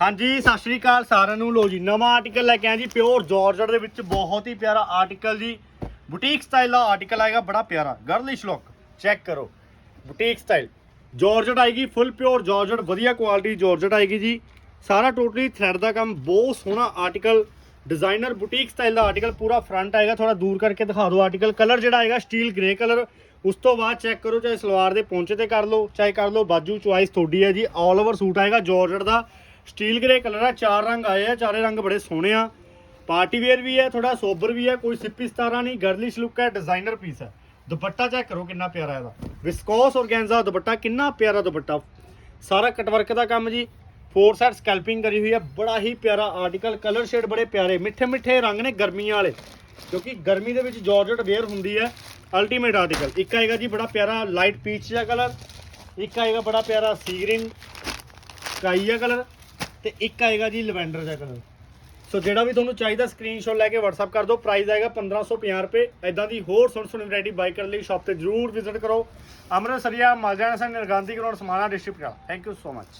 ਹਾਂਜੀ, ਸਤਿ ਸ਼੍ਰੀ ਅਕਾਲ ਸਾਰਿਆਂ ਨੂੰ। ਲੋ ਜੀ, ਨਵਾਂ ਆਰਟੀਕਲ ਲੈ ਕੇ ਆਇਆ ਜੀ ਪਿਓਰ ਜਾਰਜਟ ਦੇ ਵਿੱਚ ਬਹੁਤ ਹੀ ਪਿਆਰਾ ਆਰਟੀਕਲ ਜੀ। ਬੁਟੀਕ ਸਟਾਈਲ ਦਾ ਆਰਟੀਕਲ ਆਏਗਾ, ਬੜਾ ਪਿਆਰਾ। ਗਰਲਿਸ਼ ਲੁੱਕ ਚੈੱਕ ਕਰੋ। ਬੁਟੀਕ ਸਟਾਈਲ ਜਾਰਜਟ ਆਏਗੀ ਫੁੱਲ ਪਿਓਰ ਜਾਰਜਟ ਵਧੀਆ ਕੁਆਲਿਟੀ ਜਾਰਜਟ ਆਏਗੀ ਜੀ। ਸਾਰਾ ਟੋਟਲੀ ਥ੍ਰੈਡ ਦਾ ਕੰਮ, ਬਹੁਤ ਸੋਹਣਾ ਆਰਟੀਕਲ ਡਿਜ਼ਾਈਨਰ ਬੁਟੀਕ ਸਟਾਈਲ ਦਾ ਆਰਟੀਕਲ ਪੂਰਾ ਫਰੰਟ ਆਏਗਾ ਥੋੜਾ ਦੂਰ ਕਰਕੇ ਦਿਖਾ ਦਿਓ ਆਰਟੀਕਲ ਕਲਰ ਜਿਹੜਾ ਆਏਗਾ ਸਟੀਲ ਗ੍ਰੇ ਕਲਰ ਉਸ ਤੋਂ ਬਾਅਦ ਚੈੱਕ ਕਰੋ, ਚਾਹੇ ਸਲਵਾਰ ਦੇ ਪੌਂਚੇ ਤੇ ਕਰ ਲਓ, ਚਾਹੇ ਕਰ ਲਓ, ਬਾਜੂ ਚੁਆਇਸ ਤੁਹਾਡੀ ਹੈ ਜੀ। ਆਲ ਓਵਰ ਸੂਟ ਆਏਗਾ ਜਾਰਜਟ ਦਾ। ਸਟੀਲ ਗ੍ਰੇ ਕਲਰ ਆ, ਚਾਰ ਰੰਗ ਆਏ ਆ, ਚਾਰੇ ਰੰਗ ਬੜੇ ਸੋਹਣੇ ਆ। ਪਾਰਟੀ ਵੇਅਰ ਵੀ ਹੈ ਥੋੜਾ ਸੋਬਰ ਵੀ ਹੈ, ਕੋਈ ਸਿੱਪੀ ਸਤਾਰਾ ਨਹੀਂ ਗਰਲਿਸ਼ ਲੁੱਕ ਹੈ ਡਿਜ਼ਾਈਨਰ ਪੀਸ ਹੈ। ਦੁਪੱਟਾ ਚੈੱਕ ਕਰੋ ਕਿੰਨਾ ਪਿਆਰਾ ਇਹਦਾ। ਵਿਸਕੋਸ ਔਰਗੈਂਜ਼ਾ ਦੁਪੱਟਾ, ਕਿੰਨਾ ਪਿਆਰਾ ਦੁਪੱਟਾ। ਸਾਰਾ ਕਟਵਰਕ ਦਾ ਕੰਮ ਜੀ। ਫੋਰ ਸਾਈਡ ਸਕੈਲਪਿੰਗ ਕਰੀ ਹੋਈ ਹੈ, ਬੜਾ ਹੀ ਪਿਆਰਾ ਆਰਟੀਕਲ ਕਲਰ ਸ਼ੇਡ ਬੜੇ ਪਿਆਰੇ, ਮਿੱਠੇ ਮਿੱਠੇ ਰੰਗ ਨੇ ਗਰਮੀਆਂ ਵਾਲੇ। ਕਿਉਂਕਿ ਗਰਮੀ ਦੇ ਵਿੱਚ ਜਾਰਜਟ ਵੇਅਰ ਹੁੰਦੀ ਹੈ ਅਲਟੀਮੇਟ ਆਰਟੀਕਲ ਇੱਕ ਆਏਗਾ ਜੀ ਬੜਾ ਪਿਆਰਾ ਲਾਈਟ ਪੀਚ ਜਿਹਾ ਕਲਰ ਇੱਕ ਆਏਗਾ ਬੜਾ ਪਿਆਰਾ ਸੀ ਗ੍ਰੀਨ ਸਕਾਈ ਜਿਹਾ ਕਲਰ ਤੇ ਇੱਕ ਆਏਗਾ ਜੀ ਲਵੈਂਡਰ ਜਿਹਾ ਕਲਰ। ਸੋ ਜਿਹੜਾ ਵੀ ਤੁਹਾਨੂੰ ਚਾਹੀਦਾ ਸਕਰੀਨਸ਼ਾਟ ਲੈ ਕੇ WhatsApp ਕਰ ਦਿਓ। ਪ੍ਰਾਈਸ ਆਏਗਾ 1550 ਰੁਪਏ। ਐਦਾਂ ਦੀ ਹੋਰ ਸੁਣ ਸੁਣ ਵੈਰਾਈਟੀ ਬਾਈ ਕਰਨ ਲਈ ਸ਼ਾਪ ਤੇ ਜਰੂਰ ਵਿਜ਼ਿਟ ਕਰੋ। ਅੰਮ੍ਰਿਤਸਰੀਆ ਮਾਲਜਾਨਾ Singh, ਨਿਰਗਾਂਧੀ ground Samana district thank you so much